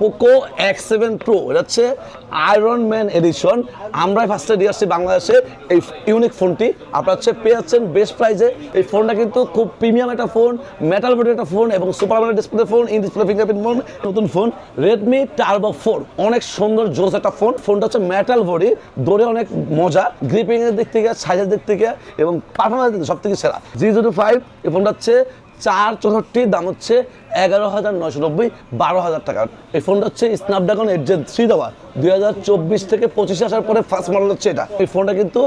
Poco x seven pro এটা হচ্ছে iron man addition আমরাই ফার্স্টে দিয়ে আসছি বাংলাদেশে এই ইউনিক ফোনটি আপনারা হচ্ছে পেয়ে যাচ্ছেন বেস্ট প্রাইসে এই ফোনটা কিন্তু খুব প্রিমিয়াম একটা ফোন মেটাল বডি একটা ফোন এবং super AMOLED display phone in display fingerprint phone নতুন ফোন রেডমি টার্বো ফোর অনেক সুন্দর জোস একটা ফোন ফোনটা হচ্ছে মেটাল বডি দৌড়ে অনেক মজা গ্রিপিং এর দিক থেকে সাইজের দিক থেকে এবং পারফরমেন্স দিক থেকে সব থেকে সেরা। জি জিরো ফাইভ এই ফোনটা হচ্ছে চার চৌষট্টি, দাম হচ্ছে এগারো হাজার নয়শো নব্বই, বারো হাজার টাকা। এই ফোনটা হচ্ছে স্ন্যাপড্রাগন এইট জেন থ্রি দেওয়া। দুই হাজার চব্বিশ থেকে পঁচিশে আসার পরে ফার্স্ট মডেল হচ্ছে এটা। এই ফোনটা কিন্তু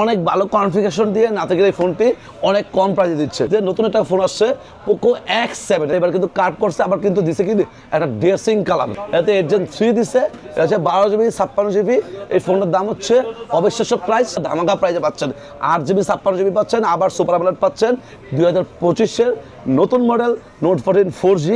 অনেক ভালো কনফিগারেশন দিয়ে না থেকে এই ফোনটি অনেক কম প্রাইসে দিচ্ছে। যে নতুন একটা ফোন আসছে পোকো এক্স সেভেন এবার কিন্তু কাট করছে, আবার কিন্তু দিছে কি একটা ড্রেসিং কালার এতে এইট জেন থ্রি দিছে হচ্ছে বারো জিবি, ছাপ্পান্ন জিবি। এই ফোনটার দাম হচ্ছে অবিশ্বাস্য প্রাইস ধামাকা প্রাইসে পাচ্ছেন। আট জিবি, ছাপ্পান্ন জিবি পাচ্ছেন, আবার সুপার আমলেট পাচ্ছেন। দুই হাজার পঁচিশের নতুন model note fourteen four G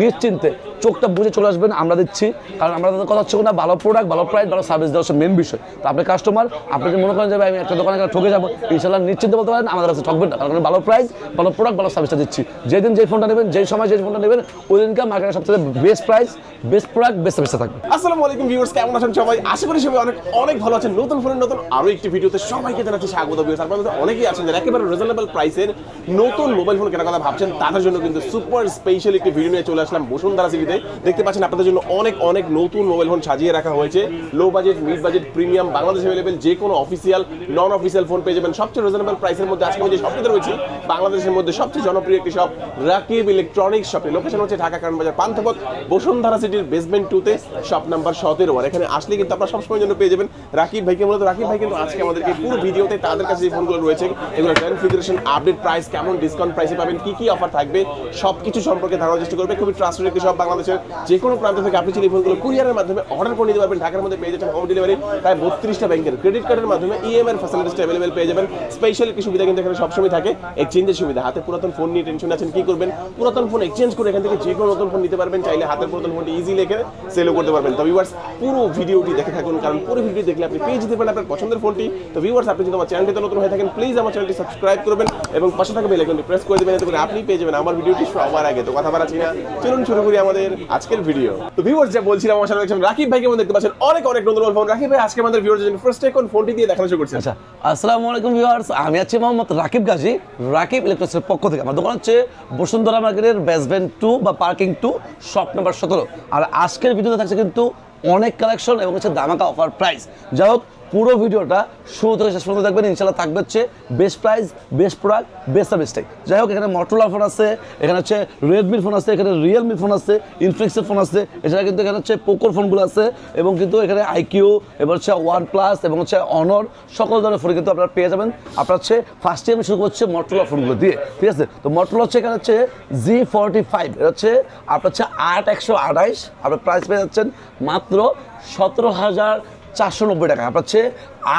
নিশ্চিন্তে চোখটা বুঝে চলে আসবেন, আমরা দিচ্ছি। কারণ আমরা তাদের কথা হচ্ছে না, ভালো প্রোডাক্ট ভালো প্রাইস ভালো সার্ভিস দেওয়া হচ্ছে মেন বিষয়। তো আপনি কাস্টমার আপনি যদি মনে করেন যে ভাই আমি একটা দোকানে ঠকে যাব? ইনশাল্লাহ নিশ্চিন্তে বলতে পারেন, আমাদের কাছে ঠকবেন না। কারণ ভালো প্রাইস ভালো প্রোডাক্ট ভালো সার্ভিসটা দিচ্ছি। যেদিন যে ফোনটা নেবেন, যেই সময় যে ফোনটা নেবেন ওই দিনকে মার্কেটের সবচেয়ে best price best product best সার্ভিসটা থাকবে। আসসালামু আলাইকুম ভিউয়ার্স কেমন আছেন সবাই? আশা করি সবাই অনেক অনেক ভালো আছেন। নতুন ফোনের নতুন আরও একটি ভিডিওতে সবাইকে জানাচ্ছি স্বাগত ভিউয়ার্স আপনাদের অনেকেই আছেন যারা একেবারে রিজনেবল প্রাইসের নতুন মোবাইল ফোন কেনার কথা ভাবছেন, তাদের জন্য কিন্তু সুপার স্পেশাল একটি ভিডিও নিয়ে চলে আসলাম বসুন্ধরা সিটিতে দেখতে পাচ্ছেন আপনাদের জন্য অনেক অনেক নতুন মোবাইল ফোন সাজিয়ে রাখা হয়েছে। Low budget mid budget premium Bangladesh available যে কোনো অফিসিয়াল নন অফিসিয়াল ফোন পেয়ে যাবেন। সবচেয়ে রিজনেবল প্রাইসের মধ্যে আজকে আমি যে শপটিতে রয়েছি, বাংলাদেশের মধ্যে সবচেয়ে জনপ্রিয় একটি শপ রাকিব ইলেকট্রনিক্স শপে লোকেশন হচ্ছে ঢাকা কারণ বাজার পান্থপথ, বসুন্ধরা সিটির বেসমেন্ট টুতে শপ নাম্বার সতেরো। আর এখানে আসলে কিন্তু আপনারা সবসময় জন্য পেয়ে যাবেন রাকিব ভাইকে। মূলত রাকিব ভাই কিন্তু আজকে আমাদেরকে পুরো ভিডিওতে তাদের কাছে যে ফোনগুলো রয়েছে এগুলো কনফিগারেশন আপডেট প্রাইস কেমন ডিসকাউন্ট প্রাইসে পাবেন, কি কি অফার থাকবে, সবকিছু সম্পর্কে ধারণার চেষ্টা করবে, খুবই ট্রাস্টেড একটি সব বাংলাদেশের যে কোনো প্রান্ত থেকে আপনি এই ফোনগুলো কুরিয়ারের মাধ্যমে অর্ডার করে নিতে পারবেন, ঢাকার মধ্যে পেয়ে যাচ্ছেন হোম ডেলিভারি প্রায় বত্রিশটা ব্যাংকের ক্রেডিট কার্ডের মাধ্যমে ইএমআই ফ্যাসিলিটিস অ্যাভেলেবেল পেয়ে যাবেন। স্পেশাল একটি সুবিধা কিন্তু এখানে সবসময় থাকে এক্সচেঞ্জের সুবিধা। হাতে পুরাতন ফোন নিয়ে টেনশন আছেন, কি করবেন? পুরাতন ফোন এক্সচেঞ্জ করে এখান থেকে যে কোনো নতুন ফোন নিতে পারবেন, চাইলে হাতের পুরাতন ফোনটি ইজি লেখে সেলও করতে পারবেন। তো ভিউয়ার্স পুরো ভিডিওটি দেখে থাকুন, কারণ পুরো ভিডিও দেখলে আপনি পেয়ে যেতে পারেন আপনার পছন্দের ফোনটি তো ভিউয়ার্স আপনি যদি আমার চ্যানেলটিতে নতুন হয়ে থাকেন প্লিজ আমার চ্যানেলটি সাবস্ক্রাইব করবেন এবং পাশে থাকা বেল আইকনটি প্রেস করে দেবেন, এতে করে আপনি পেয়ে যাবেন আমার ভিডিওটি সবার আগে। তো কথা বাড়াচ্ছি না চলুন শুরু করি আমাদের আজকের ভিডিও তো ভিউয়ার্স যা বলছিলাম, আমার রাকিব ভাইকে দেখতে পাচ্ছেন অনেক অনেক নতুন ফোন রাকিব ভাই, আজকে আমাদের ভিউয়ার্স জন্য ফার্স্ট ফোনটি দিয়ে দেখানো শুরু করছেন আচ্ছা আসসালামু আলাইকুম ভিউয়ার্স আমি আছি মোহাম্মদ রাকিব গাজী, রাকিব ইলেকট্রনিক্সের পক্ষ থেকে। আমার দোকান হচ্ছে বসুন্ধরা মার্কেটের বেসবেন্ট টু বা পার্কিং টু শপ নাম্বার সতেরো। আর আজকের ভিডিওতে থাকছে কিন্তু অনেক কালেকশন এবং হচ্ছে দামাকা অফার প্রাইস যাই হোক পুরো ভিডিওটা শুরু থেকে শেষ পর্যন্ত দেখবেন। ইনশাল্লাহ থাকবে হচ্ছে best price best product best সার্ভিসটাই যাই হোক, এখানে মটোলা ফোন আছে, এখানে হচ্ছে রেডমির ফোন আছে, এখানে রিয়েলমির ফোন আছে ইনফ্লিক্সের ফোন আছে, এছাড়া কিন্তু এখানে হচ্ছে পোকোর ফোনগুলো আছে, এবং কিন্তু এখানে আইকিউ এবং হচ্ছে ওয়ান প্লাস এবং হচ্ছে অনর সকল ধরনের ফোন কিন্তু আপনারা পেয়ে যাবেন। আপনার হচ্ছে ফার্স্টে আমি শুরু করছি মটোলা ফোনগুলো দিয়ে, ঠিক আছে? তো মটোলা হচ্ছে এখানে হচ্ছে জি ফর্টি ফাইভ এটা হচ্ছে আপনার হচ্ছে আট একশো আঠাইশ আপনার প্রাইস পেয়ে যাচ্ছেন মাত্র সতেরো হাজার চারশো নব্বই টাকা। হচ্ছে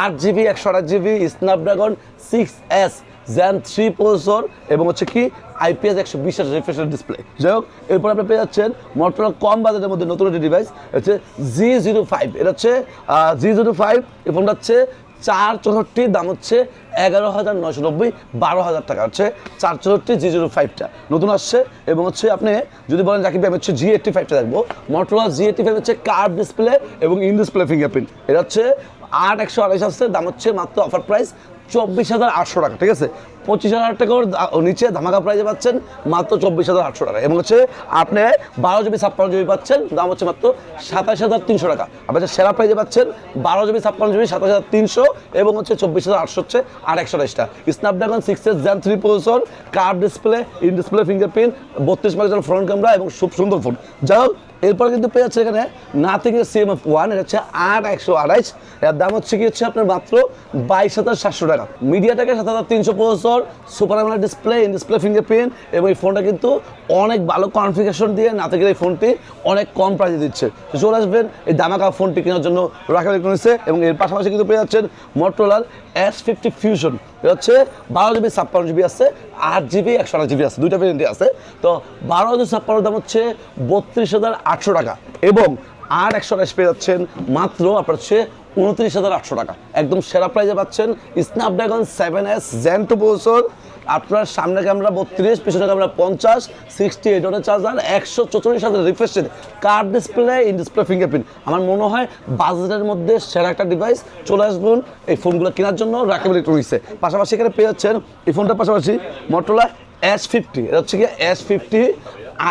আট জিবি, একশো আট GB, Snapdragon six S gen three processor এবং হচ্ছে কি আইপিএস একশো বিশ রিফ্রেশার ডিসপ্লে যাই হোক, এরপর আপনি পেয়ে যাচ্ছেন মোটরলা কম বাজেটের মধ্যে নতুন একটি ডিভাইস হচ্ছে জি জিরো ফাইভ। এটা হচ্ছে জি জিরো ফাইভ, এই ফোনটা হচ্ছে চার চৌষট্টি দাম হচ্ছে এগারো হাজার নয়শো নব্বই, বারো হাজার টাকা হচ্ছে চার চৌষট্টি জি জিরো ফাইভটা। নতুন আসছে এবং হচ্ছে আপনি যদি বলেন রাখি ভাই হচ্ছে জি এইটটি ফাইভটা দেখব। মোটরোলা জি এইটটি ফাইভ হচ্ছে কার্ভ ডিসপ্লে এবং ইন ডিসপ্লে ফিঙ্গারপ্রিন্ট এটা হচ্ছে আট একশো আড়াইশ আসছে, দাম হচ্ছে মাত্র অফার প্রাইস চব্বিশ হাজার আটশো টাকা, ঠিক আছে? পঁচিশ হাজার টাকার নিচে ধামাকা প্রাইজে পাচ্ছেন মাত্র চব্বিশ হাজার আটশো টাকা। এবং হচ্ছে আপনি বারো জিবি, ছাপ্পান্ন জিবি পাচ্ছেন, দাম হচ্ছে মাত্র সাতাশ হাজার তিনশো টাকা। আপনি সেরা প্রাইজে পাচ্ছেন বারো জিবি, ছাপ্পান্ন জিবি, সাতাশ হাজার তিনশো এবং হচ্ছে চব্বিশ হাজার আটশো হচ্ছে আর একশো আঠাশটা Snapdragon six S gen three processor curve display in display fingerprint বত্রিশ মেগাপিক্সেল ফ্রন্ট ক্যামেরা এবং খুব সুন্দর ফোন যাই হোক এরপর কিন্তু পেয়ে যাচ্ছে এখানে নাথিং এর সিএম এফ ওয়ান এটা হচ্ছে আট একশো আড়াইশ এর দাম হচ্ছে কি হচ্ছে আপনার মাত্র বাইশ হাজার সাতশো টাকা। মিডিয়াটাকে সাত হাজার তিনশো processor super AMOLED display in display fingerprint এবং এই ফোনটা কিন্তু অনেক ভালো কনফিগারেশন দিয়ে নাথিং এই ফোনটি অনেক কম প্রাইসে দিচ্ছে। চলে আসবেন এই দামাকা ফোনটি কেনার জন্য রাখা ইলেকট্রনিক্সে এবং এর পাশাপাশি কিন্তু পেয়ে যাচ্ছেন মোটরোলার এস ফিফটি ফিউশন হচ্ছে বারো জিবি ছাপ্পান্ন জিবি আছে, আট জিবি একশো আট জিবি আছে, দুইটা ভ্যারিয়েন্টই আছে। তো বারো হাজার ছাপ্পান্ন দাম হচ্ছে বত্রিশ হাজার আটশো টাকা এবং আর একশো আঠাশ পেয়ে যাচ্ছেন মাত্র আপনার হচ্ছে উনত্রিশ হাজার আটশো টাকা। একদম সেরা প্রাইজে পাচ্ছেন Snapdragon seven S gen two আপনার সামনে ক্যামেরা বত্রিশ, পিছনে ক্যামেরা পঞ্চাশ সিক্সটি এইট ওয়াটের চার্জার একশো চৌচল্লিশ হাজার রিফ্রেশের curved display in display fingerprint আমার মনে হয় বাজেটের মধ্যে সেরা একটা ডিভাইস চলে আসবেন এই ফোনগুলো কেনার জন্য রাকেব ইলেকট্রনিক্সে পাশাপাশি এখানে পেয়ে যাচ্ছেন এই ফোনটার পাশাপাশি মোটরলা এস ফিফটি এটা হচ্ছে কি এস ফিফটি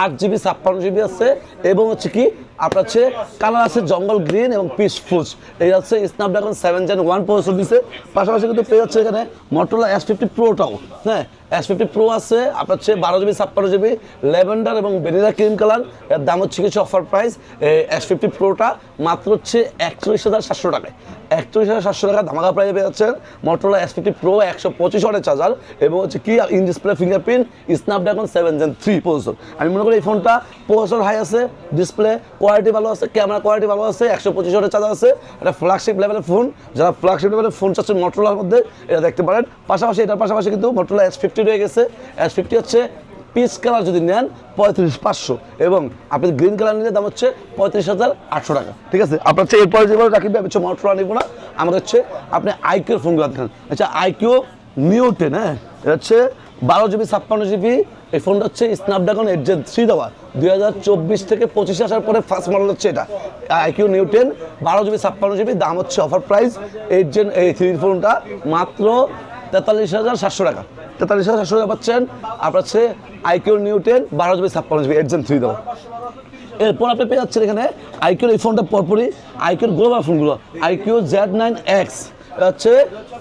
আট জিবি ছাপ্পান্ন জিবি আছে, এবং হচ্ছে কি আপনার হচ্ছে কালার আছে জঙ্গল গ্রিন এবং পিস ফুজ এই হচ্ছে Snapdragon seven gen one processor দিচ্ছে পাশাপাশি কিন্তু পেয়ে যাচ্ছে এখানে মটোলা এস ফিফটি প্রোটাও হ্যাঁ এস ফিফটি প্রো আছে, আপনার হচ্ছে বারো জিবি ছাপ্পান্ন জিবি ল্যাভেন্ডার এবং ভেনিলা ক্রিম কালারের দাম হচ্ছে কিছু অফার প্রাইস এস ফিফটি প্রোটা মাত্র হচ্ছে একচল্লিশ হাজার সাতশো টাকায়। একচল্লিশ হাজার সাতশো টাকা ধামাকা প্রাইসে পেয়ে যাচ্ছেন মোটরলা এস ফিফটি প্রো একশো পঁচিশ ওয়াটের চার্জার এবং হচ্ছে কি in display fingerprint Snapdragon seven gen three processor আমি মনে করি এই ফোনটা প্রসেসর হাই আছে ডিসপ্লে কোয়ালিটি ভালো আছে ক্যামেরা কোয়ালিটি ভালো আছে, একশো পঁচিশ ওয়াটের চার্জার আছে। এটা ফ্ল্যাগশিপ লেভেলের ফোন যারা ফ্ল্যাগশিপ লেভেলের ফোন চাচ্ছেন মোটরলার মধ্যে, এটা দেখতে পারেন। পাশাপাশি, এটার পাশাপাশি কিন্তু মোটরলা এস ফিফটি রয়ে গেছে। এস ফিফটি হচ্ছে পিচ কালার যদি নেন, পঁয়ত্রিশ পাঁচশো। এবং আপনি গ্রিন কালার নিলে দাম হচ্ছে পঁয়ত্রিশ হাজার আটশো টাকা। ঠিক আছে? আপনার হচ্ছে এরপরে যেভাবে রাখবে, আমি হচ্ছে মোটরলা নিব না। আমাদের হচ্ছে আপনি আইকিউর ফোনগুলো দেখেন। আচ্ছা আইকিউ নিউ টেন হ্যাঁ? এটা হচ্ছে বারো জিবি ছাপ্পান্ন জিবি এই ফোনটা হচ্ছে স্ন্যাপড্রাগন এইট জেন থ্রি দেওয়া। দুই হাজার চব্বিশ থেকে পঁচিশে আসার পরে ফার্স্ট মডেল হচ্ছে এটা। আইকিউ নিউ টেন বারো জিবি ছাপ্পান্ন জিবি দাম হচ্ছে অফার প্রাইস এইট জেন এই থ্রি ফোনটা মাত্র তেতাল্লিশ হাজার সাতশো টাকা। তেতাল্লিশ হাজার সাতশো টাকা পাচ্ছেন। আপনার হচ্ছে আইকিউ নিউ টেন বারো জিবি ছাপ্পান্ন জিবি জেন থ্রি দেওয়া। এরপর আপনি পেয়ে যাচ্ছেন এখানে আইকিউর এই ফোনটা পরপরই, আইকিউর গ্লোবাল ফোনগুলো, আইকিউ জেড নাইন এক্স। হচ্ছে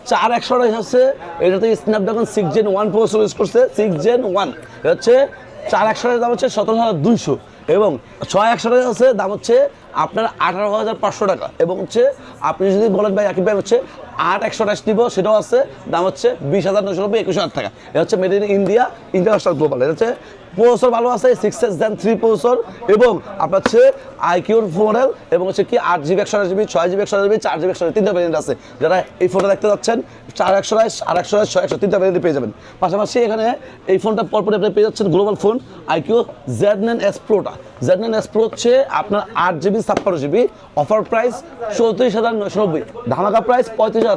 চার একশো আঠাশ আছে। এটাতে Snapdragon six gen one processor use করছে সিক্স জেন ওয়ান হচ্ছে চার একশো দাম হচ্ছে সতেরো হাজার দুইশো। এবং ছয় একশো টাকা আছে, দাম হচ্ছে আপনার আঠারো হাজার পাঁচশো টাকা। এবং হচ্ছে আপনি যদি বলেন ভাই একই ভাই, হচ্ছে আট একশো আঠাশ নিব, সেটাও আছে। দাম হচ্ছে বিশ হাজার নশো নব্বই, একুশ হাজার টাকা। এটা হচ্ছে made in India international global এটা হচ্ছে প্রসেসর ভালো আছে six S gen three processor এবং আপনার হচ্ছে আইকিউর মডেল এবং হচ্ছে কি আট জিবি একশো জিবি ছয় জিবি একশো জিবি চার জিবি একশো তিনটা ভ্যারিয়েন্ট আছে। যারা এই ফোনটা দেখতে যাচ্ছেন চার একশো আড়াইশ আর একশো আড়াইশ ছয় একশো, তিনটা ভ্যারিয়েন্ট পেয়ে যাবেন। পাশাপাশি এখানে এই ফোনটা পরপর আপনি পেয়ে যাচ্ছেন global phone iQOO Z nine S প্রোটা Z nine S pro হচ্ছে আপনার আট জিবি ছাপ্পান্ন জিবি অফার প্রাইস চৌত্রিশ হাজার নয়শো নব্বই। ধামাকা প্রাইস পঁয়ত্রিশ আপনার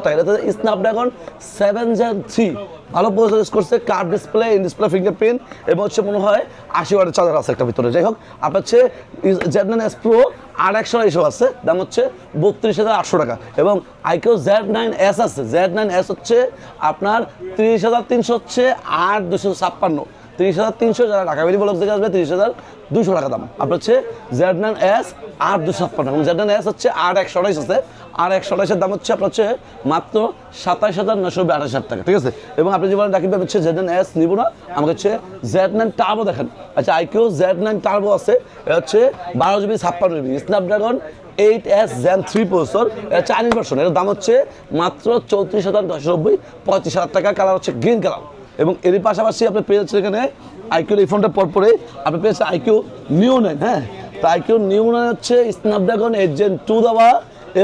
আর একশো আছে হচ্ছে বত্রিশ হাজার আটশো টাকা। এবং জেড নাইন এস আছে জেড নাইন এস হচ্ছে আপনার তিরিশ হাজার তিনশো হচ্ছে আট দুশো ছাপ্পান্ন। তিরিশ হাজার, তিনশো যারা ঢাকা বেরি ব্লক থেকে আসবে, তিরিশ হাজার দুশো টাকা দাম। আপনার হচ্ছে জেড নাইন এস আট দুশো ছাপ্পান্ন। এবং জেড নাইন এস হচ্ছে আট একশো আঠাইশ আছে। আর একশো আঠাইশের দাম হচ্ছে আপনার হচ্ছে মাত্র সাতাশ হাজার নশো আঠাশ হাজার টাকা, ঠিক আছে? এবং আপনি যে বলেন ভাই হচ্ছে জেড নাইন এস নিব না, আমাকে হচ্ছে জেড নাইন টার্বো দেখেন। আচ্ছা আইকিউ জেড নাইন টার্বো আছে। এটা হচ্ছে বারো জিবি, ছাপ্পান্ন GB. Snapdragon eight S gen three processor এটা চাইনিজ ভার্সন এর দাম হচ্ছে মাত্র চৌত্রিশ হাজার নশো নব্বই, পঁয়ত্রিশ হাজার টাকা। কালার হচ্ছে গ্রিন কালার এবং এরই পাশাপাশি আপনি পেয়ে যাচ্ছেন এখানে আইকিউর এই ফোনটা পর পরে আপনি পেয়েছেন আইকিউ নিউ নাইন হ্যাঁ? তো আইকিউ নিউ নাইন হচ্ছে স্ন্যাপড্রাগন এইট জেন টু দেওয়া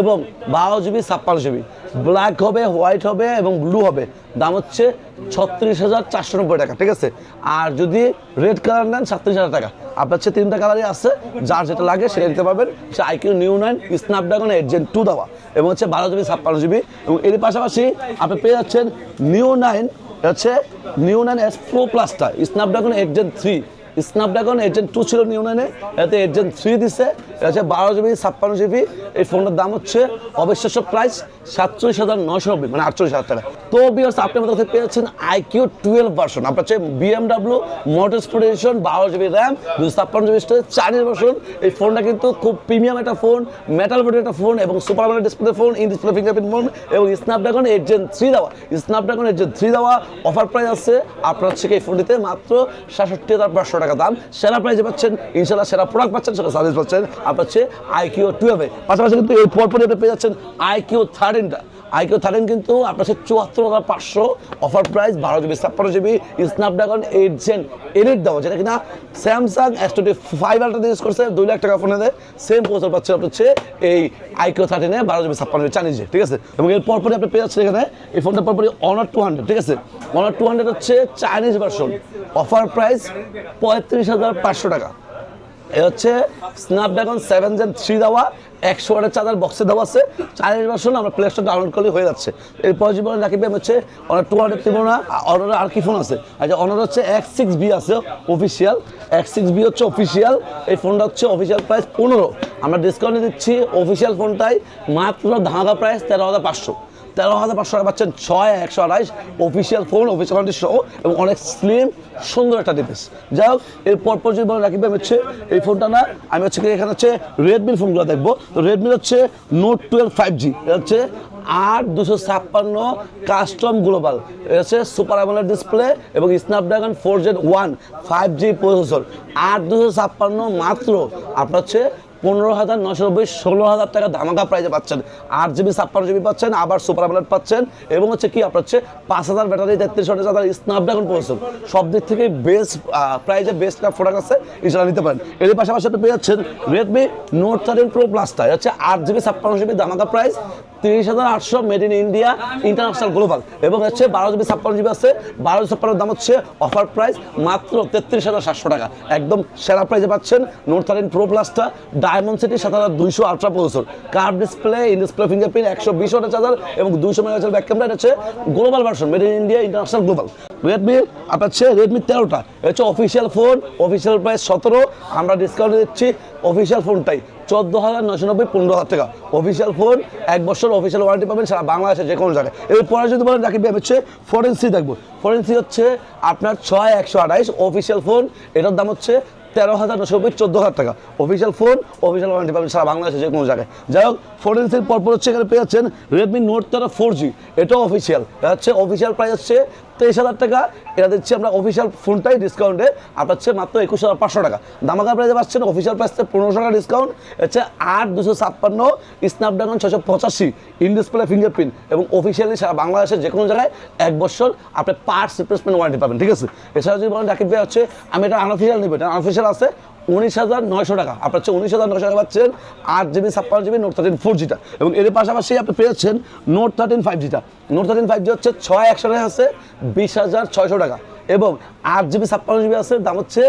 এবং বারো জিবি ছাপ্পান্ন জিবি ব্ল্যাক হবে হোয়াইট হবে এবং ব্লু হবে। দাম হচ্ছে ছত্রিশ হাজার চারশো নব্বই টাকা, ঠিক আছে? আর যদি রেড কালার নেন, সাতত্রিশ হাজার টাকা। আপনার হচ্ছে তিনটা কালারই আছে, যার যেটা লাগে সেটা নিতে পারবেন। সে iQOO neo nine Snapdragon eight gen two দেওয়া। এবং হচ্ছে বারো জিবি ছাপ্পান্ন জিবি এবং এর পাশাপাশি আপনি পেয়ে যাচ্ছেন নিউ নাইন হচ্ছে নিউন অ্যান্ড এস প্রো প্লাসটা Snapdragon eight gen three Snapdragon agent two ছিল নিউ নাইনে এতে এজেন্ট থ্রি দিছে, এটা বারো জিবি ছাপ্পান্ন জিবি এই ফোনটার দাম হচ্ছে অবিশ্বাস্য প্রাইস সাতচল্লিশ হাজার নশো নব্বই মানে আটচল্লিশ হাজার টাকা। তো আপনি আমাদের কাছে পেয়েছেন আইকিউ টুয়েলভ ভার্সন আপনার হচ্ছে বিএমডাব্লিউ মোটর স্পোর্টেশন বারো জিবি র্যাম দুশো ছাপ্পান্ন জিবি স্টোরেজ চাইনিজ ভার্সন এই ফোনটা কিন্তু খুব প্রিমিয়াম একটা ফোন মেটাল বডির একটা ফোন এবং সুপার মানে display phone in display fingerprint phone এবং স্ন্যাপড্রাগন জেন থ্রি দেওয়া। স্ন্যাপড্রাগন জেন থ্রি দেওয়া অফার প্রাইস আছে, আপনার হচ্ছে এই ফোনটিতে মাত্র সাতষট্টি হাজার পাঁচশো টাকা দাম, সেরা প্রাইজে পাচ্ছেন, ইনশাল্লাহ সেরা প্রোডাক্ট পাচ্ছেন, সেরা সার্ভিস পাচ্ছেন। আপনার হচ্ছে আইকিউ টুয়েলভে পাশাপাশি কিন্তু এই পরপরই আপনি পেয়ে যাচ্ছেন আইকিউ থার্টিনটা আইকিউ থার্টিন কিন্তু আপনার হচ্ছে চুয়াত্তর হাজার পাঁচশো অফার প্রাইস বারো জিবি ছাপ্পান্ন GB Snapdragon eight gen elite দেওয়া যেটা কিনা Samsung S twenty five ultra use করছে, দুই লাখ টাকা ফোনে দেয় সেম প্রসেসর পাচ্ছে আপনার হচ্ছে এই আইকিউ থার্টিনে বারো জিবি ছাপ্পান্ন জিবি চাইনিজে ঠিক আছে? এবং এর পরপরই আপনি পেয়ে যাচ্ছেন এখানে, এই ফোনটা পরপরই অনার টু হান্ড্রেড ঠিক আছে? অনার টু হান্ড্রেড হচ্ছে চাইনিজ ভার্সন অফার প্রাইস পঁয়ত্রিশ হাজার পাঁচশো টাকা। এ হচ্ছে স্ন্যাপড্রাগন সেভেন জেন থ্রি দেওয়া একশো ওয়াটের চার্জার বক্সে দেওয়া আছে। চাইনিজ ভার্সন আমরা প্লে স্টোর ডাউনলোড করলে হয়ে যাচ্ছে। এরপর বলে রাখি হচ্ছে অনার টু হান্ড্রেড না অনার আর কি ফোন আছে? আচ্ছা অনার হচ্ছে এক্স সিক্স বি আছে অফিসিয়াল এক্স সিক্স বি হচ্ছে অফিসিয়াল এই ফোনটা হচ্ছে অফিসিয়াল প্রাইস পনেরো। আমরা ডিসকাউন্টে দিচ্ছি অফিসিয়াল ফোনটাই মাত্র ধাঁধা প্রাইস তেরো হাজার পাঁচশো। তেরো হাজার পাঁচশো টাকা পাচ্ছেন ছয়, একশো আড়াইশ অফিসিয়াল ফোন অফিসিয়াল সহ, এবং অনেক স্লিম সুন্দর একটা ডিভাইস যাই হোক, এর পরপর যদি বলে রাখি হচ্ছে এই ফোনটা না, আমি হচ্ছে এখানে হচ্ছে রেডমির ফোনগুলো দেখব। তো রেডমির হচ্ছে নোট টুয়েলভ ফাইভ জি হচ্ছে আট দুশো ছাপ্পান্ন কাস্টম গ্লোবাল হচ্ছে সুপার অ্যামোলেড ডিসপ্লে এবং Snapdragon four Z one five G processor আট দুশো ছাপ্পান্ন মাত্র, আপনার হচ্ছে পনেরো হাজার নশো নব্বই, ষোলো হাজার টাকা ধামাকা প্রাইজে পাচ্ছেন। আট জিবি, ছাপ্পান্ন জিবি পাচ্ছেন, আবার সুপার অ্যামোলেড পাচ্ছেন, এবং হচ্ছে কি আপনার হচ্ছে পাঁচ হাজার ব্যাটারি, তেত্রিশ হাজার হাজার স্ন্যাপড্রাগন প্রসেসর সব দিক থেকে বেস্ট প্রাইজে বেস্ট প্রোডাক্ট আছে এছাড়া নিতে পারেন। এর পাশাপাশি আপনি পেয়ে যাচ্ছেন রেডমি নোট থার্টিন প্রো প্লাসটা হচ্ছে আট জিবি, ছাপ্পান্ন জিবি ধামাকা প্রাইস তিরিশ হাজার আটশো made in India international global এবং হচ্ছে বারো জিবি, ছাপ্পান্ন জিবি আছে। বারো ছাপ্পান্ন দাম হচ্ছে অফার প্রাইস মাত্র তেত্রিশ হাজার সাতশো টাকা। একদম সেরা প্রাইসে পাচ্ছেন নোট থার্টিন প্রো প্লাসটা ডায়মন্ড সিটি সাত হাজার দুইশো ultra processor curve display in display fingerprint একশো বিশ ওয়াটের চার্জার এবং দুইশো মেগাপিক্সেল ব্যাক ক্যামেরা হচ্ছে global version made in India international global Redmi আপনার হচ্ছে রেডমি তেরোটা। হচ্ছে অফিসিয়াল ফোন অফিসিয়াল প্রাইস সতেরো। আমরা ডিসকাউন্ট দিচ্ছি অফিসিয়াল ফোনটাই চোদ্দ হাজার নশো নব্বই, পনেরো হাজার টাকা। অফিসিয়াল ফোন এক বছর অফিসিয়াল ওয়ারেন্টি পাবেন সারা বাংলাদেশে যে কোনো জায়গায়। এরপরে যদি বলেন আমি হচ্ছে ফরেন্সি দেখব। ফরেন্সি হচ্ছে আপনার ছয়, একশো আঠাইশ অফিসিয়াল ফোন এটার দাম হচ্ছে তেরো হাজার নশো নব্বই, চোদ্দ হাজার টাকা। অফিসিয়াল ফোন অফিসিয়াল ওয়ারেন্টি পাবেন সারা বাংলাদেশে যে কোনো জায়গায়। যাই হোক ফোরেন্সির পরপর হচ্ছে এখানে পেয়ে যাচ্ছেন রেডমি নোট তেরো ফোর জি এটাও অফিসিয়াল হচ্ছে অফিসিয়াল প্রাইস হচ্ছে তেইশ হাজার টাকা, এটা দিচ্ছি আমরা অফিসিয়াল ফোনটাই ডিসকাউন্টে আপনার হচ্ছে মাত্র একুশ হাজার পাঁচশো টাকা। দামাকা প্রাইসে পাচ্ছেন অফিসিয়াল প্রাইস পনেরোশো টাকা ডিসকাউন্ট হচ্ছে আট দুশো ছাপ্পান্ন স্ন্যাপড্রাগন ছশো পঁচাশি ইন ডিসপ্লে ফিঙ্গারপ্রিন্ট এবং অফিসিয়ালি সারা বাংলাদেশের যে কোনো জায়গায় এক বছর আপনি পার্টস রিপ্লেসমেন্ট ওয়ারেন্টি পাবেন, ঠিক আছে? এছাড়া যদি বলেন, রাকিব ভাই, হচ্ছে আমি এটা আনঅফিসিয়াল নেব, এটা আনঅফিসিয়াল আছে। উনিশ হাজার নয়শো টাকা। আপনার হচ্ছে উনিশ হাজার নয়শো টাকা পাচ্ছেন আট জিবি, ছাপ্পান্ন জিবি নোট থার্টিন ফোর জিটা এবং এর পাশাপাশি আপনি পেয়েছেন নোট থার্টিন ফাইভ জিটা নোট থার্টিন ফাইভ জি হচ্ছে ছয় একশো টাকা আছে, বিশ হাজার ছয়শো টাকা। এবং আট জিবি ছাপ্পান্ন জিবি আছে, দাম হচ্ছে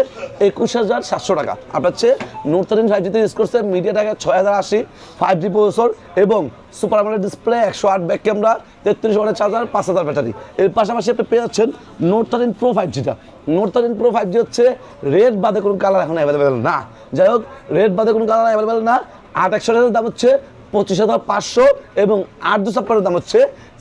একুশ হাজার সাতশো টাকা। আপনার হচ্ছে নোট থার্টিন ফাইভ জিতে ইউজ করছে মিডিয়া টাকা ছয় হাজার আশি ফাইভ জি প্রসেসর এবং সুপার আমলের ডিসপ্লে একশো আট ব্যাক ক্যামেরা তেত্রিশ ওয়াটের চার্জার পাঁচ হাজার ব্যাটারি এর পাশাপাশি আপনি পেয়ে যাচ্ছেন note thirteen pro five জিটা note thirteen pro five G হচ্ছে রেড বাদে কোনো কালার এখন অ্যাভেলেবেল না। যাই হোক রেড বাদে কোনো কালার অ্যাভেলেবেল না। আট একশো টাকার দাম হচ্ছে পঁচিশ হাজার পাঁচশো এবং আট দুশো ছাপ্পান্নের দাম হচ্ছে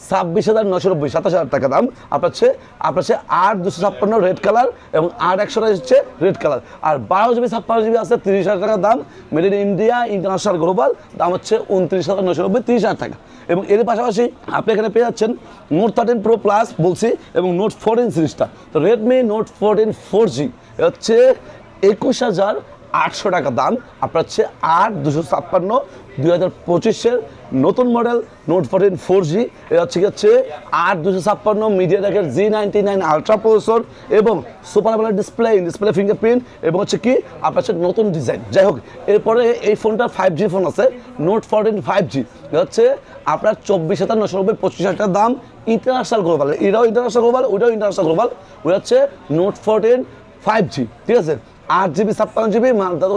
ছাব্বিশ হাজার নশো নব্বই, সাতাশ হাজার টাকা দাম। আপনার হচ্ছে আপনার হচ্ছে আট দুশো ছাপ্পান্ন রেড কালার এবং আট একশো টাকা হচ্ছে রেড কালার আর বারো জিবি, ছাপ্পান্ন জিবি আছে, তিরিশ হাজার টাকা দাম। Made in India international global দাম হচ্ছে উনত্রিশ হাজার নশো নব্বই, তিরিশ হাজার টাকা। এবং এর পাশাপাশি আপনি এখানে পেয়ে যাচ্ছেন নোট থার্টিন প্রো প্লাস বলছি, এবং নোট ফোরটিন সিরিজটা। তো Redmi note fourteen four G হচ্ছে একুশ হাজার আটশো টাকা দাম। আপনার হচ্ছে আট দুশো ছাপ্পান্ন দুই হাজার পঁচিশের নতুন model note fourteen four G এটা হচ্ছে হচ্ছে আট দুশো ছাপ্পান্ন media টেকের G ninety nine ultra processor এবং super AMOLED display display fingerprint এবং হচ্ছে কি আপনার নতুন ডিজাইন যাই হোক, এরপরে এই ফোনটা ফাইভ জি ফোন আছে নোট ফোরটিন ফাইভ জি হচ্ছে আপনার চব্বিশ হাজার নশো নব্বই, পঁচিশ হাজার দাম ইন্টারন্যাশনাল গ্লোবাল এটাও ইন্টারন্যাশনাল গ্লোবাল ওইটাও ইন্টারন্যাশনাল গ্লোবাল ওটা হচ্ছে নোট ফোরটিন ফাইভ জি ঠিক আছে? আট জিবি, ছাপ্পান্ন জিবি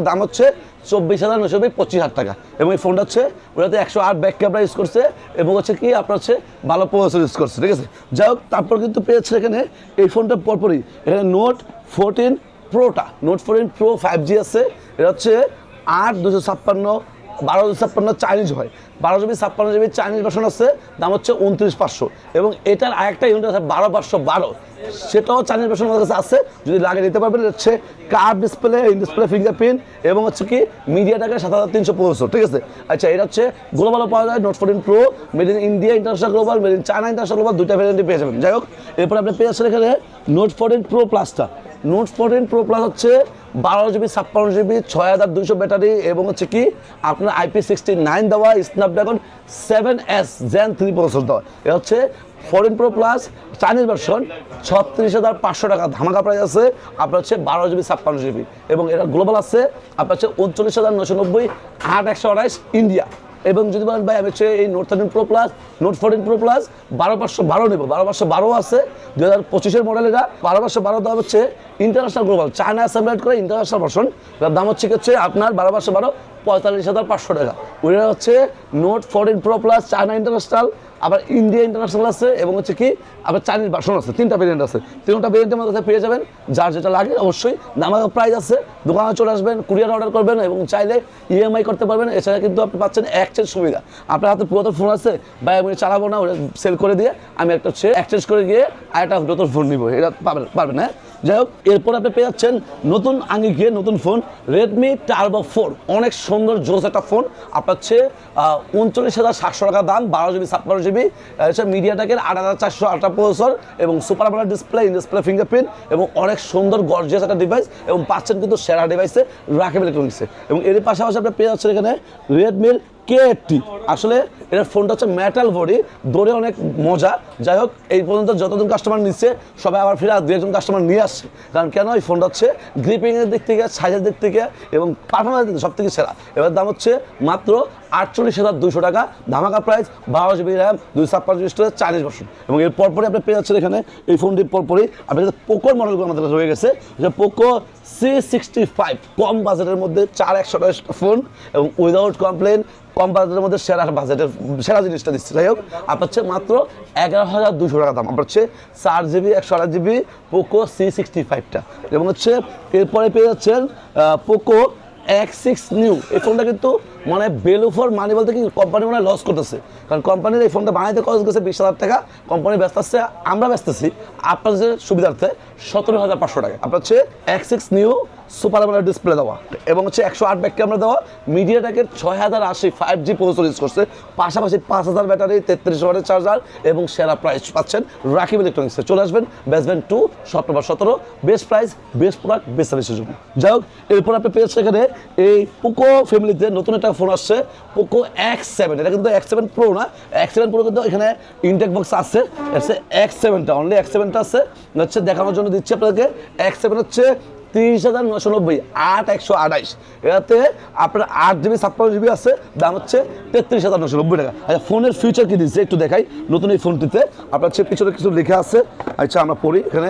দাম হচ্ছে চব্বিশ হাজার নশো পঁচিশ হাজার টাকা। এবং এই ফোনটা হচ্ছে ওটাতে একশো আট ব্যাক ক্যামেরা ইউজ করছে এবং হচ্ছে কি আপনার হচ্ছে ভালো প্রসেসর ইউজ করছে, ঠিক আছে? যাই হোক, তারপর কিন্তু পেয়েছে এখানে, এই ফোনটা পরপরই। এখানে note fourteen প্রোটা note fourteen pro five G আছে। এটা হচ্ছে আট দুশো ছাপ্পান্ন বারো ছাপ্পান্ন চাইনিজ হয়। বারো জিবি ছাপ্পান্ন জিবি চাইনিজ ভার্সন আছে, দাম হচ্ছে উনত্রিশ পাঁচশো। এবং এটার আরেকটা ইউনিট আছে, বারো পাঁচশো বারো। সেটাও চাইনিজ ভার্সন আমাদের কাছে আছে। যদি লাগে নিতে পারবেন হচ্ছে কার ডিসপ্লে ইন ডিসপ্লে ফিঙ্গারপ্রিন্ট এবং হচ্ছে কি মিডিয়া টাকা সাত হাজার তিনশো পঁচিশশো ঠিক আছে? আচ্ছা এটা হচ্ছে গ্লোবালও পাওয়া যায় note fourteen pro made in India international global made in China international global দুইটা ভ্যারিয়েন্টে পেয়ে যাবেন। যাই হোক, এরপর আপনি পেয়ে যাচ্ছেন এখানে নোট ফোরটিন প্রো প্লাসটা নোট ফোরটিন প্রো প্লাস হচ্ছে বারো জিবি, ছাপ্পান্ন জিবি, ছয় হাজার দুশো ব্যাটারি এবং হচ্ছে কি আপনার আইপি সিক্সটি নাইন দেওয়া Snapdragon seven S Gen three processor দেওয়া এটা হচ্ছে fourteen pro plus Chinese version ছত্রিশ হাজার পাঁচশো টাকা ধামাকা প্রাইস আছে। আপনার হচ্ছে বারো জিবি, ছাপ্পান্ন জিবি এবং এটা গ্লোবাল আছে। আপনার হচ্ছে উনচল্লিশ হাজার নশো নব্বই, আট একশো আড়াইশ ইন্ডিয়া এবং যদি বলেন ভাই, আমি হচ্ছে এই note thirteen pro plus note fourteen pro plus বারো পাঁচশো বারো নেব। বারো পাঁচশো বারো আছে। দু হাজার পঁচিশের মডেল এটা। বারো পাঁচশো বারো দেওয়া হচ্ছে ইন্টারন্যাশনাল গ্লোবাল চায়না অ্যাসেম্বলেট করে ইন্টারন্যাশনাল ভার্সন এটার দাম হচ্ছে কি হচ্ছে আপনার বারো পাঁচশো বারো, পঁয়তাল্লিশ হাজার পাঁচশো টাকা। ওইটা হচ্ছে note four in pro plus China international আবার ইন্ডিয়া ইন্টারন্যাশনাল আছে এবং হচ্ছে কি, আবার চাইনিজ ভার্সন আছে, তিনটা ভেরিয়েন্ট আছে। তিনটা ভেরিয়েন্টের মধ্যে পেয়ে যাবেন, যার যেটা লাগে অবশ্যই। দামাকা প্রাইস আছে, দোকানে চলে আসবেন কুরিয়ার অর্ডার করবেন এবং চাইলে ইএমআই করতে পারবেন। এছাড়া কিন্তু আপনি পাচ্ছেন এক্সচেঞ্জ সুবিধা। আপনার হাতে পুরাতন ফোন আছে, ভাই, আমি চালাবো না, ওটা সেল করে দিয়ে আমি একটা হচ্ছে এক্সচেঞ্জ করে গিয়ে আর একটা নতুন ফোন নিবো। এটা পাবেন, পারবেন হ্যাঁ? যাই হোক, এরপর আপনি পেয়ে যাচ্ছেন নতুন আঙ্গি গিয়ে নতুন ফোন রেডমি টার্বো ফোর অনেক সুন্দর জোস একটা ফোন আপনার হচ্ছে উনচল্লিশ হাজার সাতশো টাকা দাম, বারো জিবি ছাপ্পান্ন জিবি হচ্ছে মিডিয়াটেকের আট হাজার চারশো আটটা প্রসেসর এবং super AMOLED display in display fingerprint এবং অনেক সুন্দর গর্জিয়াস একটা ডিভাইস এবং পাচ্ছেন কিন্তু সেরা ডিভাইসে রাকেব ইলেকট্রনিক্সে এবং এর পাশাপাশি আপনি পেয়ে যাচ্ছেন এখানে রেডমির কে এইটটি আসলে এটার ফোনটা হচ্ছে মেটাল বডি দৌড়ে অনেক মজা। যাই হোক, এই পর্যন্ত যতজন কাস্টমার নিচ্ছে, সবাই আবার ফিরে দু একজন কাস্টমার নিয়ে আসছে। কারণ কেন? এই ফোনটা হচ্ছে গ্রিপিংয়ের দিক থেকে সাইজের দিক থেকে এবং পারফরমেন্স দিক থেকে সব থেকে সেরা। এবার দাম হচ্ছে মাত্র আটচল্লিশ হাজার দুশো টাকা। ধামাকা প্রাইস বারো জিবি র্যাম দুই ছাপ্পান্ন জিবি স্টোরেজ চাল্লিশ বছর এবং এর পরপরই আপনি পেয়ে যাচ্ছেন এখানে এই ফোনটির পরপরই আপনার কাছে পোকোর মডেলগুলো আমাদের কাছে রয়ে গেছে। যে পোকো সি সিক্সটি ফাইভ কম বাজেটের মধ্যে চার একশো ফোন এবং উইদাউট কমপ্লেন কম বাজেটের মধ্যে সেরা বাজেটের সেরা জিনিসটা দিচ্ছে। যাই হোক, আপনার হচ্ছে মাত্র এগারো হাজার দুশো টাকা দাম। আপনার হচ্ছে চার জিবি একশো আট জিবি পোকো সি সিক্সটি ফাইভটা এবং হচ্ছে, এরপরে পেয়ে যাচ্ছেন পোকো এক্স সিক্স নিউ এই ফোনটা কিন্তু মানে বেলু ফর মানি বলতে কি কোম্পানি মনে লস করতেছে। কারণ কোম্পানির এই ফোনটা বানাইতে খরচ গেছে বিশ হাজার টাকা কোম্পানি ব্যস্ত আসছে আমরা ব্যস্ত আছি। আপনাদের সুবিধার্থে সতেরো হাজার পাঁচশো টাকা। আপনার হচ্ছে X six new super AMOLED display দেওয়া এবং হচ্ছে একশো আট ব্যাক ক্যামেরা দেওয়া। মিডিয়াটেকের ছয় হাজার আশি ফাইভ জি প্রসেসর ইউজ করছে। পাশাপাশি পাঁচ হাজার ব্যাটারি, তেত্রিশ ওয়াটের চার্জার এবং সেরা প্রাইস পাচ্ছেন রাকিব ইলেকট্রনিক্সে চলে আসবেন বেসবেন টু শপ নম্বর সতেরো। Best price best product best সার্ভিসের জন্য। যাই হোক, এরপর আপনি পেয়েছেন এখানে এই পোকো ফ্যামিলিতে নতুন একটা ফোন আসছে পোকো এক্স সেভেন এটা কিন্তু এক্স সেভেন প্রো না। এক্স সেভেন প্রো কিন্তু এখানে ইনটেক বক্স আছে। হচ্ছে এক্স সেভেনটা অনলি এক্স সেভেনটা আছে। হচ্ছে দেখানোর জন্য দিচ্ছি আপনাদেরকে এক্স সেভেন হচ্ছে তিরিশ হাজার নশো নব্বই, আট একশো আঠাইশ এটাতে আপনার আট জিবি ছাপ্পান্ন জিবি আছে। দাম হচ্ছে তেত্রিশ হাজার নশো নব্বই টাকা। আচ্ছা ফোনের ফিউচার কি দিচ্ছে? একটু দেখাই। নতুন এই ফোনটিতে। আপনার হচ্ছে পিছনে কিছু লেখা আছে। আচ্ছা আমরা পড়ি এখানে।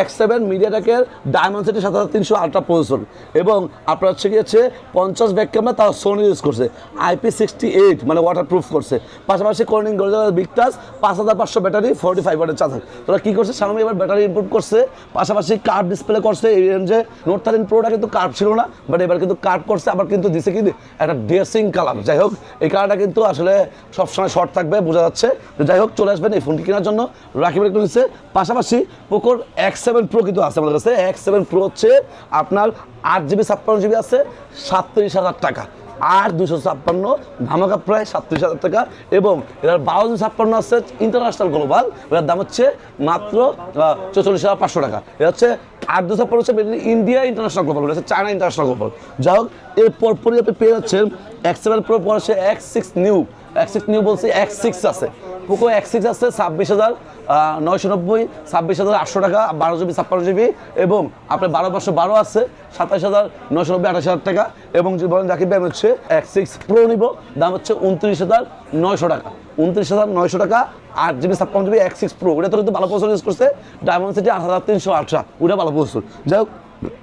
এক্স সেভেন মিডিয়াটেকের ডায়মন্ড সিটি সাত হাজার তিনশো আলট্রা প্রসেসর। এবং আপনার হচ্ছে হচ্ছে পঞ্চাশ ব্যাক ক্যামেরা তারা সোনি ইউজ করছে। আইপি সিক্সটি এইট মানে ওয়াটার প্রুফ করছে। পাশাপাশি কর্নিং বিগ টাচ পাঁচ হাজার পাঁচশো ব্যাটারি ফোর্টি ফাইভ ওয়াটের চার্জার তোরা কী করছে? সামনে এবার ব্যাটারি ইম্প্রুভ করছে। পাশাপাশি কার্ভ ডিসপ্লে করছে এই রেঞ্জে নোট থার্টিন প্রোটা কিন্তু কার্ভ ছিল না বাট এবার কিন্তু কার্ভ করছে, আবার কিন্তু দিছে কি একটা ড্রেসিং কালার যাই হোক, এই কালারটা কিন্তু আসলে সবসময় শর্ট থাকবে, বোঝা যাচ্ছে। যাই হোক, চলে আসবেন এই ফোনটি কেনার জন্য। রাখিব নিচ্ছে পাশাপাশি পোকোর এক্স সেভেন প্রো কিন্তু আছে আমাদের কাছে। এক্স সেভেন প্রো হচ্ছে আপনার আট জিবি ছাপ্পান্ন জিবি আছে, সাতত্রিশ হাজার টাকা। আর দুশো ছাপ্পান্ন, ধামাকা প্রায় সাতত্রিশ হাজার টাকা। এবং এটার বারো দুশো ছাপ্পান্ন আছে ইন্টারন্যাশনাল গ্লোবাল এটার দাম হচ্ছে মাত্র চৌচল্লিশ হাজার পাঁচশো টাকা। এটা হচ্ছে আট দুশো ছাপ্পান্ন হচ্ছে ইন্ডিয়া ইন্টারন্যাশনাল গ্লোবাল এটা হচ্ছে চায়না ইন্টারন্যাশনাল গ্লোবাল যাই হোক এর পরপরই আপনি পেয়ে যাচ্ছেন এক্স সেভেন প্রো পর হচ্ছে X six new X six new বলছি এক্স সিক্স আছে। পোকো এক্স সিক্স আছে, ছাব্বিশ হাজার। নয়শো নব্বই, ছাব্বিশ হাজার আটশো টাকা, বারো জিবি, ছাপ্পান্ন জিবি এবং আপনার বারো পাঁচশো বারো আছে, সাতাশ হাজার নয়শো নব্বই, আঠাশ হাজার টাকা এবং যদি বলেন রাকিব ব্যাম হচ্ছে এক সিক্স প্রো নিব, দাম হচ্ছে উনত্রিশ হাজার নয়শো টাকা। উনত্রিশ হাজার নয়শো টাকা, আট জিবি, ছাপ্পান্ন জিবি, এক সিক্স প্রো। ওটা তো ভালো প্রসেসর ইউজ করছে, ডায়মন্ড সিটি আট হাজার তিনশো আটশো, ওটা ভালো প্রসেসর যাই হোক,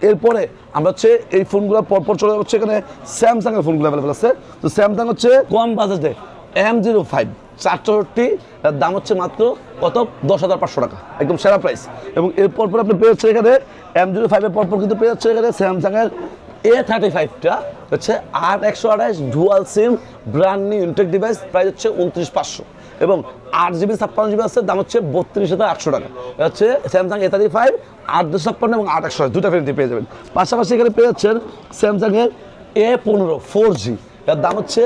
এরপরে আমরা হচ্ছে এই ফোনগুলো পরপর চলে যাচ্ছে এখানে স্যামসাং এর ফোনগুলো অ্যাভেলেবল আছে। তো স্যামসাং হচ্ছে কম বাজেটে এম জিরো ফাইভ চারশোটি দাম হচ্ছে মাত্র কত? দশ হাজার পাঁচশো টাকা। একদম সেরা প্রাইস এবং এর পরপর আপনি পেয়ে যাচ্ছে এখানে এম জিরো ফাইভের পরপর কিন্তু পেয়ে যাচ্ছে এখানে স্যামসাংয়ের এ থার্টি ফাইভটা হচ্ছে আট একশো আঠাশ dual SIM brand new intact device price হচ্ছে উনত্রিশ পাঁচশো। এবং আট জিবি, ছাপ্পান্ন জিবি আছে, দাম হচ্ছে বত্রিশ হাজার আটশো টাকা। হচ্ছে স্যামসাং এ থার্টি ফাইভ আট দুশো ছাপ্পান্ন এবং আট একশো দুটা ভ্যারিয়েন্টি পেয়ে যাবেন। পাশাপাশি এখানে পেয়ে যাচ্ছেন স্যামসাংয়ের এ পনেরো ফোর জি এর দাম হচ্ছে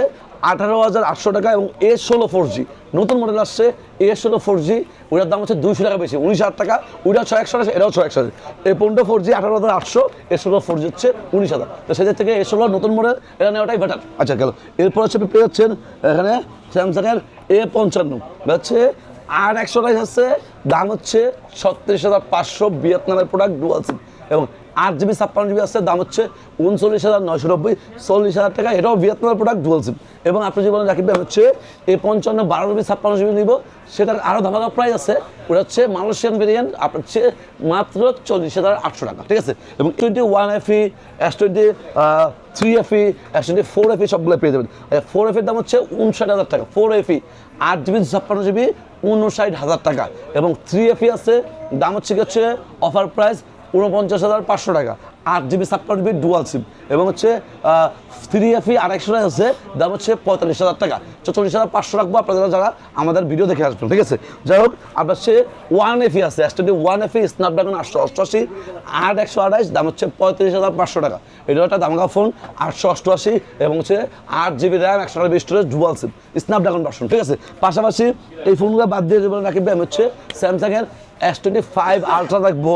আঠারো হাজার আটশো টাকা এবং এ ষোলো ফোর জি নতুন মডেল আসছে, এ ষোলো ফোর জি ওটার দাম হচ্ছে দুইশো টাকা বেশি, উনিশ হাজার টাকা। ওইটা ছয় একশো আছে এটাও ছয় একশো আছে এই পনেরো ফোর জি আঠারো হাজার আটশো, এ ষোলো ফোর জি হচ্ছে উনিশ হাজার। তো সেদের থেকে এ ষোলো নতুন মডেল এটা নেওয়াটাই বেটার আচ্ছা গেল। এরপর হচ্ছে পেয়ে যাচ্ছেন এখানে স্যামসাংয়ের এ পঞ্চান্ন। হচ্ছে আর একশো টাকা আছে দাম হচ্ছে ছত্রিশ হাজার পাঁচশো ভিয়েতনামের প্রোডাক্ট ডুয়াল সিম এবং আট জিবি, ছাপ্পান্ন জিবি আছে, দাম হচ্ছে উনচল্লিশ হাজার নয়শো নব্বই, চল্লিশ হাজার টাকা। এটাও ভিয়েতনামের প্রোডাক্ট ডুয়াল সিম এবং আপনি যে বলেন ভাই, হচ্ছে এই পঞ্চান্ন, বারো জিবি, ছাপ্পান্ন জিবি নিব, সেটার আরও ধামাকা প্রাইস আছে। ওটা হচ্ছে মালয়েশিয়ান ভেরিয়েন্ট আপনার হচ্ছে মাত্র চল্লিশ হাজার আটশো টাকা, ঠিক আছে? এবং twenty one FE S twenty three FE S twenty four FE সবগুলো পেয়ে যাবেন। ফোর এফির দাম হচ্ছে উনষাট হাজার টাকা। ফোর এফি আট জিবি, ছাপ্পান্ন জিবি, উনষাট হাজার টাকা। এবং থ্রি এফি আছে, দাম হচ্ছে কি হচ্ছে অফার প্রাইস উনপঞ্চাশ হাজার পাঁচশো টাকা। আট জিবি ছাপ্পান্ন জিবি ডুয়াল সিম এবং হচ্ছে থ্রি এফি আড়াইশো টাকা আছে, দাম হচ্ছে পঁয়তাল্লিশ হাজার টাকা। চল্লিশ হাজার পাঁচশো রাখব আপনারা যারা আমাদের ভিডিও দেখে আসবেন, ঠিক আছে? যাই হোক, আপনার হচ্ছে ওয়ান এফি আছে এসটি ওয়ান এফি স্ন্যাপড্রাগন আটশো অষ্টআশি, আট একশো আঠাইশ দাম হচ্ছে পঁয়ত্রিশ হাজার পাঁচশো টাকা। এটা একটা দামকা ফোন আটশো অষ্টআশি এবং হচ্ছে আট জিবি র্যাম একশো আঠাশ storage dual SIM Snapdragon version ঠিক আছে? পাশাপাশি এই ফোনগুলো বাদ দিয়ে যেগুলো রাখি আমি হচ্ছে স্যামসাংয়ের এস টোয়েন্টি ফাইভ আলট্রা দেখব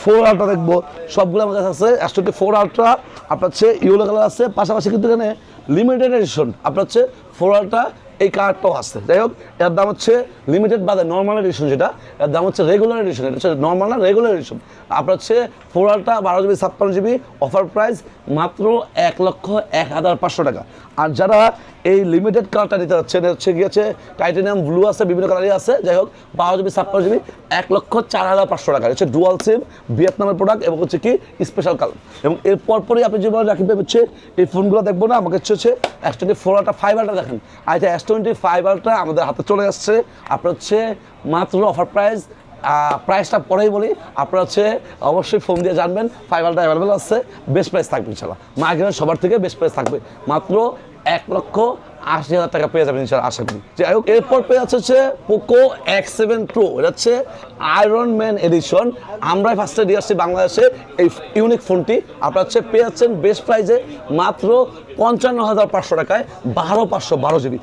ফোর আলট্রা দেখব সবগুলো আমার কাছে আছে এস টোয়েন্টি ফোর আলট্রা আপনার হচ্ছে ইউলো কালার আছে, পাশাপাশি কিন্তু এখানে লিমিটেড এডিশন আপনার হচ্ছে ফোর আলট্রা এই কার্ডটাও আছে। যাই হোক, এর দাম হচ্ছে লিমিটেড বাদে নর্মাল এডিশন যেটা, এর দাম হচ্ছে রেগুলার এডিশন এটা হচ্ছে নর্মাল না রেগুলার এডিশন আপনার হচ্ছে ফোর আলট্রা বারো জিবি, ছাপ্পান্ন জিবি অফার প্রাইস মাত্র এক লক্ষ এক হাজার পাঁচশো টাকা। আর যারা এই লিমিটেড কালারটা নিতে যাচ্ছেন হচ্ছে গিয়েছে টাইটেনিয়াম ব্লু আছে, বিভিন্ন কালারই আছে, যাই হোক, বারো জিবি, ছাপ্পান্ন জিবি, এক লক্ষ চার হাজার পাঁচশো টাকা। হচ্ছে ডুয়াল সিম ভিয়েতনামের প্রোডাক্ট এবং হচ্ছে কি স্পেশাল কালার এবং এর পরপরই আপনি যেভাবে রাখি হচ্ছে, এই ফোনগুলো দেখব না, আমাকে হচ্ছে S twenty four ultra five ultra দেখেন। আচ্ছা এস টোয়েন্টি ফাইভ আলটা আমাদের হাতে চলে আসছে, আপনার হচ্ছে মাত্র অফার প্রাইস প্রাইসটা পরেই বলি। আপনারা হচ্ছে অবশ্যই ফোন দিয়ে জানবেন ফাইভ আলটা অ্যাভেলেবেল আছে বেস্ট প্রাইস থাকবে ইনশাল্লাহ মার্কেটের সবার থেকে বেস্ট প্রাইস থাকবে। মাত্র এক লক্ষ আশি হাজার টাকা পেয়ে যাবেন ইনশাল্লাহ আশা করি। যাই হোক, এরপর পেয়ে যাচ্ছে হচ্ছে পোকো এক্স সেভেন প্রো এটা হচ্ছে আয়রন ম্যান এডিশন আমরাই ফার্স্টে দিয়ে আসছি বাংলাদেশে এই ইউনিক ফোনটি আপনারা হচ্ছে পেয়ে যাচ্ছেন বেস্ট প্রাইজে মাত্র পঞ্চান্ন হাজার পাঁচশো টাকায় বারো পাঁচশো বারো জিবি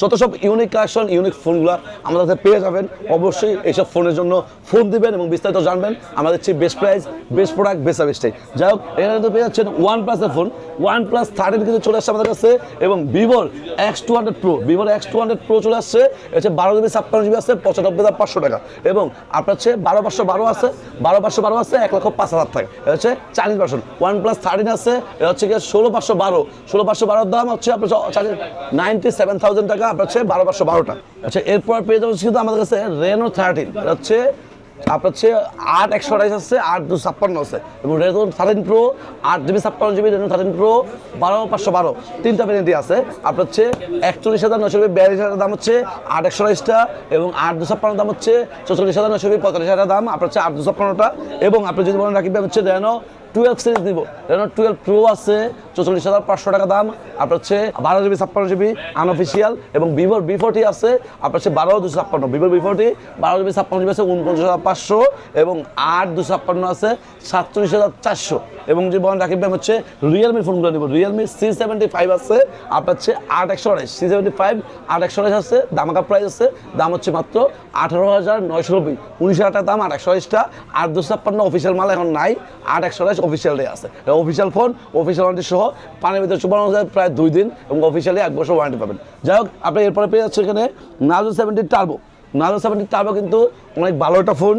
যত সব ইউনিক কালেকশন ইউনিক ফোনগুলো আমাদের কাছে পেয়ে যাবেন, অবশ্যই এইসব ফোনের জন্য ফোন দিবেন এবং বিস্তারিত জানবেন। আমাদের হচ্ছে best price best product best সার্ভিসটাই যাই হোক, এখানে তো পেয়ে যাচ্ছেন ওয়ান প্লাসের ফোন ওয়ান প্লাস থার্টিন কিন্তু চলে আসছে আমাদের কাছে এবং ভিভোর এক্স টু হান্ড্রেড প্রো ভিভোর এক্স টু হান্ড্রেড প্রো চলে আসছে। হচ্ছে বারো জিবি ছাপ্পান্ন জিবি আসছে পঁচানব্বই হাজার পাঁচশো টাকা। এবং আপনার হচ্ছে বারো পাঁচশো বারো আছে, বারো পাঁচশো বারো আছে, এক লক্ষ পাঁচ হাজার থাকে এটা হচ্ছে Chinese version one plus thirteen আছে, এটা হচ্ছে গিয়ে ষোলো পাঁচশো বারো। ষোলো পাঁচশো বারোর দাম হচ্ছে আপনার নাইনটি সেভেন থাউজেন্ড টাকা, আপনার হচ্ছে বারো পাঁচশো বারোটা। আচ্ছা এরপর পেয়ে যাব কিন্তু আমাদের কাছে রেনো থার্টিন এটা হচ্ছে আপনার হচ্ছে আট একশো আঠাইশ আছে, আট দুশো ছাপ্পান্ন আছে। এবং রেনো থার্টিন প্রো আট জিবি ছাপ্পান্ন জিবি রেনো থার্টিন প্রো বারো পাঁচশো বারো। তিনটা ভ্যারিয়েন্টই আছে। আপনার হচ্ছে একচল্লিশ হাজার নশো বিয়াল্লিশ হাজার দাম হচ্ছে আট একশো আঠাইশটা এবং আট দুশো ছাপ্পান্ন দাম হচ্ছে চৌচল্লিশ হাজার নশো পঁয়তাল্লিশ হাজার দাম। আপনার হচ্ছে আট দুশো ছাপ্পান্নটা এবং আপনি যদি বলেন রাখি হচ্ছে রেনো টুয়েলভ সিরিজ নিব। রেনো টুয়েলভ প্রো আছে চৌচল্লিশ হাজার পাঁচশো টাকা দাম। আপনার হচ্ছে বারো জিবি, ছাপ্পান্ন জিবি আনঅফিসিয়াল এবং ভিভোর বি ফোরটি আছে। আপনার হচ্ছে বারো দুশো ছাপ্পান্ন ভিভোর বি ফোরটি বারো জিবি, ছাপ্পান্ন জিবি আছে, উনপঞ্চাশ হাজার পাঁচশো এবং আট দুশো ছাপ্পান্ন আছে, সাতচল্লিশ হাজার চারশো। এবং যে বলেন রাকিব ভাই হচ্ছে রিয়েলমি ফোনগুলো নিব। রিয়েলমি সি সেভেন্টি ফাইভ আছে, আপনার হচ্ছে আট একশো আঠাইশ সি সেভেন্টি ফাইভ আট একশো আঠাইশ আছে দামাকা প্রাইস আছে। দাম হচ্ছে মাত্র আঠারো হাজার নয়শো নব্বই। উনিশ হাজার দাম, আট একশো আড়াইশটা। আট দুশো ছাপ্পান্ন অফিসিয়াল মাল এখন নাই, আট একশো আড়াইশ অফিসিয়াল আছে। অফিসিয়াল ফোন অফিসিয়াল সহ পানির ভিতরে যায় প্রায় দুই দিন এবং অফিসিয়ালি এক বছর ওয়ারেন্টি পাবেন। যাই হোক, আপনি এরপরে পেয়ে যাচ্ছে এখানে Narzo seventy turbo Narzo seventy turbo কিন্তু অনেক ভালো একটা ফোন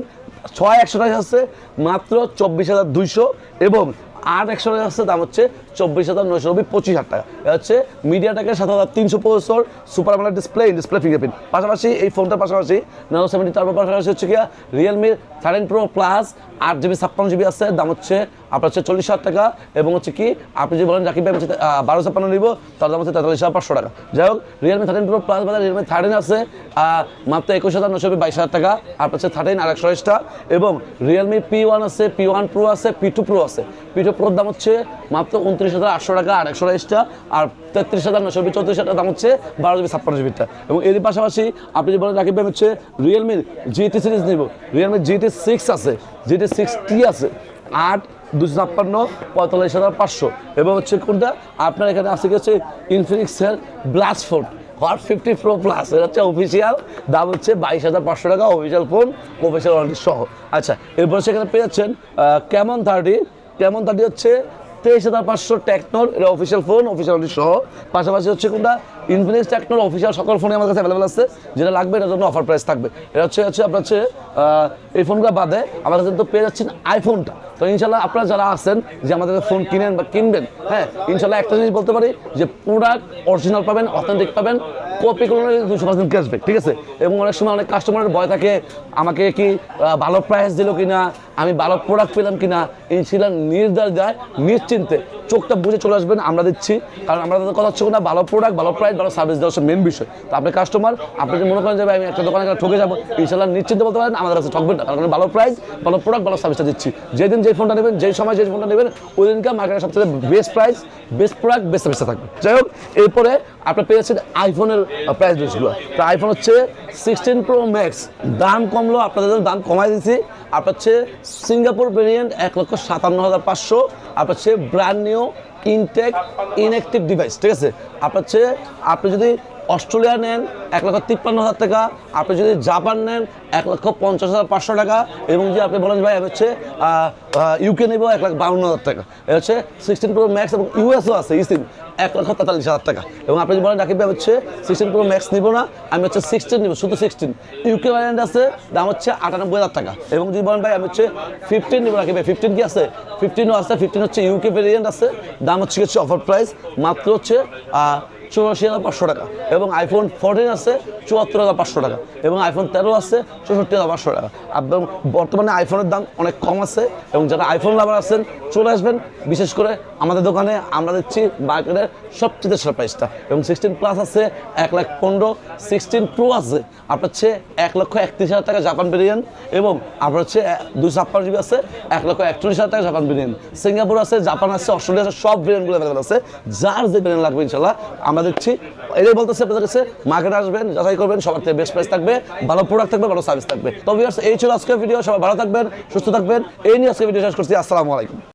ছয় একশো টাকা আছে মাত্র চব্বিশ হাজার দুইশো এবং আট একশো টাকা আছে দাম হচ্ছে চব্বিশ হাজার নয়শো নব্বই, পঁচিশ হাজার টাকা। এটা হচ্ছে মিডিয়াটাকে সাত হাজার তিনশো processor super AMOLED display display fingerprint পাশাপাশি এই ফোনটার পাশাপাশি নানো সেভেন্টি তারপর পাশাপাশি হচ্ছে কি রিয়েলমি থার্টিন প্রো প্লাস আট জিবি ছাপ্পান্ন জিবি আছে, দাম হচ্ছে আপনার হচ্ছে চল্লিশ হাজার টাকা এবং হচ্ছে কি, আপনি যদি বলেন রাকিব ভাই হচ্ছে বারো ছাপ্পান্ন নিব, তার দাম হচ্ছে তেতাল্লিশ হাজার পাঁচশো টাকা। যাই হোক রিয়েলমি থার্টিন প্রো প্লাস বাজার রিয়েলমি থার্টিন আছে মাত্র একুশ হাজার নশো বাইশ হাজার টাকা আর হচ্ছে থার্টিন আর একশো বাইশটা, এবং রিয়েলমি পি ওয়ান আছে পি ওয়ান প্রো আছে পি টু প্রো আছে। পি টু প্রোর দাম হচ্ছে মাত্র উনত্রিশ হাজার আটশো টাকা আর একশো বাইশটা, আর তেত্রিশ হাজার নশো চৌত্রিশ হাজার দাম হচ্ছে বারো জিবি, ছাপ্পান্ন জিবিটা। এবং এর পাশাপাশি আপনি যদি বলেন রাকিব ভাই হচ্ছে রিয়েলমির জিটি সিরিজ নিব। রিয়েলমি জিটি সিক্স আছে জিটি সিক্স টি আছে, আট দুশো ছাপ্পান্ন, পঁয়তাল্লিশ হাজার পাঁচশো। এবং হচ্ছে কোনটা? আপনার এখানে আছে হচ্ছে ইনফিনিক্সের blast phone hot fifty pro plus এটা হচ্ছে অফিসিয়াল দাম হচ্ছে বাইশ হাজার পাঁচশো টাকা অফিসিয়াল ফোন অফিসিয়াল ওয়ারেন্টি সহ। আচ্ছা এরপর সেখানে পেয়ে যাচ্ছেন কেমন থার্টি কেমন থার্টি হচ্ছে তেইশ হাজার পাঁচশো টেকনোর এটা অফিসিয়াল ফোন অফিসিয়াল ওয়ারেন্টি সহ। পাশাপাশি হচ্ছে কোনটা? ইনফিনিক্স টেকনোর অফিসিয়াল সকল ফোনে আমার কাছে অ্যাভেলেবল আছে, যেটা লাগবে এটার জন্য অফার প্রাইস থাকবে। এটা হচ্ছে হচ্ছে আপনার হচ্ছে এই ফোনগুলো বাদে আমার কাছে তো পেয়ে যাচ্ছেন আইফোনটা তো ইনশাল্লাহ আপনারা যারা আছেন, যে আমাদের ফোন কিনেন বা কিনবেন হ্যাঁ ইনশাল্লাহ একটা জিনিস বলতে পারি, যে প্রোডাক্ট অরিজিনাল পাবেন অথেন্টিক পাবেন কপি করলে দুশো পার্সেন্ট ক্যাশব্যাক ঠিক আছে? এবং অনেক সময় অনেক কাস্টমারের ভয় থাকে, আমাকে কি ভালো প্রাইস দিল কিনা, আমি ভালো প্রোডাক্ট পেলাম কিনা ইনশাল্লাহ নির্দার দেয়, নিশ্চিন্তে চোখটা বুঝে চলে আসবেন, আমরা দিচ্ছি। কারণ আমরা কথা হচ্ছে না, ভালো প্রোডাক্ট ভালো প্রাইস ভালো সার্ভিস দেওয়া মেন বিষয়। তো আপনি কাস্টমার আপনি যদি মনে করেন যে আমি একটা দোকানে ঠকে যাব ইনশাল্লাহ নিশ্চিন্তে বলতে পারেন, আমাদের কাছে ঠকবেন না। কারণ ভালো প্রাইস ভালো প্রোডাক্ট ভালো সার্ভিসটা দিচ্ছি। যেদিন যে ফোনটা নেবেন, যেই সময় যে ফোনটা নেবেন ওই দিনকার মার্কেটের সবচেয়ে best price best product best সার্ভিসটা থাকবে। যাই হোক, এরপরে আপনি পেয়েছেন আইফোনের প্রাইস লিস্টগুলো তো আইফোন হচ্ছে সিক্সটিন প্রো ম্যাক্স দাম কমলো, আপনাদের দাম কমাই দিয়েছি। আপনার হচ্ছে সিঙ্গাপুর ভেরিয়েন্ট এক লক্ষ সাতান্ন হাজার পাঁচশো। আপনার হচ্ছে brand new intact inactive device ঠিক আছে? আপনার হচ্ছে আপনি যদি অস্ট্রেলিয়া নেন এক লক্ষ তিপ্পান্ন হাজার টাকা, আপনি যদি জাপান নেন এক লক্ষ পঞ্চাশ হাজার পাঁচশো টাকা, এবং যে আপনি বলেন ভাই আমি হচ্ছে ইউকে নেব এক লাখ বাউন্ন হাজার টাকা, এটা হচ্ছে সিক্সটিন প্রো ম্যাক্স এবং ইউএসও আছে ইসিম এক লক্ষ তেতাল্লিশ হাজার টাকা। এবং আপনি যদি বলেন, রাকিব ভাই হচ্ছে সিক্সটিন প্রো ম্যাক্স নিব না, আমি হচ্ছে সিক্সটিন নিব, শুধু সিক্সটিন ইউকে ভ্যারিয়েন্ট আছে, দাম হচ্ছে আটানব্বই হাজার টাকা। এবং যদি বলেন, ভাই, আমি হচ্ছে ফিফটিন নিব, রাকিব ভাই ফিফটিন কি আছে? ফিফটিনও আছে ফিফটিন হচ্ছে ইউকে ভ্যারিয়েন্ট আছে, দাম হচ্ছে হচ্ছে অফার প্রাইস মাত্র হচ্ছে চৌরাশি হাজার পাঁচশো টাকা। এবং আইফোন ফোরটিন আছে, চুয়াত্তর হাজার পাঁচশো টাকা। এবং আইফোন তেরো আছে, চৌষট্টি হাজার পাঁচশো টাকা। এবং বর্তমানে আইফোনের দাম অনেক কম আছে। এবং যারা আইফোন লাভার আছেন, চলে আসবেন। বিশেষ করে আমাদের দোকানে আমরা দিচ্ছি মার্কেটের সবচেয়ে সেরা প্রাইসটা এবং সিক্সটিন প্লাস আছে, এক লাখ পনেরো সিক্সটিন প্রো আছে। আপনার হচ্ছে এক লক্ষ একত্রিশ হাজার টাকা জাপান ভেরিয়েন্ট এবং আপনার হচ্ছে দুই ছাপ্পান্ন জিবি আছে, এক লক্ষ একচল্লিশ হাজার টাকা জাপান ভেরিয়েন্ট সিঙ্গাপুর আছে জাপান আছে অস্ট্রেলিয়া আছে, সব ভেরিয়েন্টগুলো আছে। যার যে ভেরিয়েন্ট লাগবে ইনশাল্লাহ আমরা দেখছি। এটাই বলতেছে, আপনাদের কাছে মার্কেট আসবেন, যাচাই করবেন, সবার থেকে বেস্ট প্রাইস থাকবে, ভালো প্রোডাক্ট থাকবে, ভালো সার্ভিস থাকবে। তবে এই ছিল আজকের ভিডিও সবাই ভালো থাকবেন, সুস্থ থাকবেন, এই নিয়ে আজকে ভিডিও শেষ করছি, আসসালামু আলাইকুম।